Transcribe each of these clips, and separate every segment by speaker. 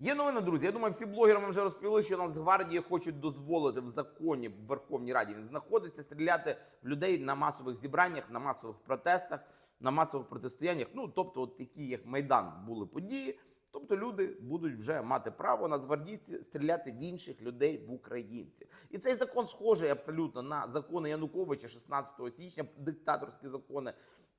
Speaker 1: Є новина, друзі. Я думаю, всі блогери вам вже розповіли, що Нацгвардії хочуть дозволити в законі в Верховній Раді. Він знаходиться стріляти в людей на масових зібраннях, на масових протестах, на масових протистояннях. Ну тобто, от такі як майдан були події. Тобто люди будуть вже мати право нацгвардійці стріляти в інших людей в українців. І цей закон схожий абсолютно на закони Януковича 16 січня, диктаторські закони.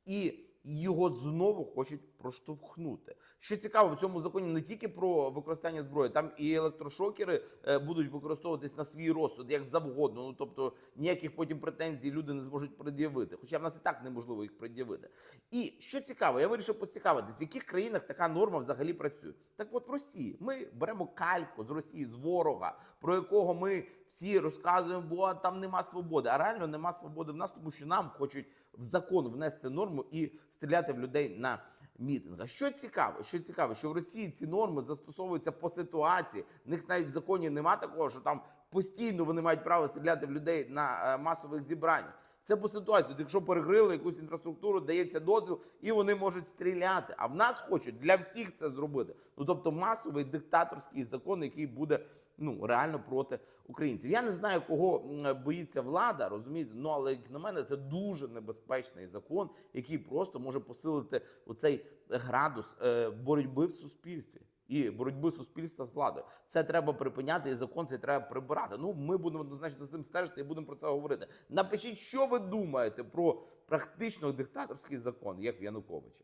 Speaker 1: І його знову хочуть проштовхнути. Що цікаво, в цьому законі не тільки про використання зброї, там і електрошокери е, будуть використовуватись на свій розсуд, як завгодно. Ну тобто ніяких потім претензій люди не зможуть пред'явити. Хоча в нас і так неможливо їх пред'явити. І що цікаво, я вирішив поцікавитись, в яких країнах така норма взагалі працює. Так от в Росії ми беремо кальку з Росії, з ворога, про якого ми всі розказуємо, бо там нема свободи. А реально нема свободи в нас, тому що нам хочуть в закон внести норму і стріляти в людей на мітингах. Що цікаво, що цікаво, що в Росії ці норми застосовуються по ситуації. В них навіть в законі нема такого, що там постійно вони мають право стріляти в людей на е, масових зібраннях. Це по ситуації. От Якщо перегрили якусь інфраструктуру, дається дозвіл, і вони можуть стріляти. А в нас хочуть для всіх це зробити. Ну тобто масовий диктаторський закон, який буде ну реально проти українців. Я не знаю, кого боїться влада, розумієте? Ну але як на мене, це дуже небезпечний закон, який просто може посилити оцей градус е, боротьби в суспільстві. І боротьби суспільства з владою. Це треба припиняти, і закон цей треба прибирати. Ну, ми будемо однозначно за цим стежити і будемо про це говорити. Напишіть, що ви думаєте про практично диктаторський закон, як в Януковича.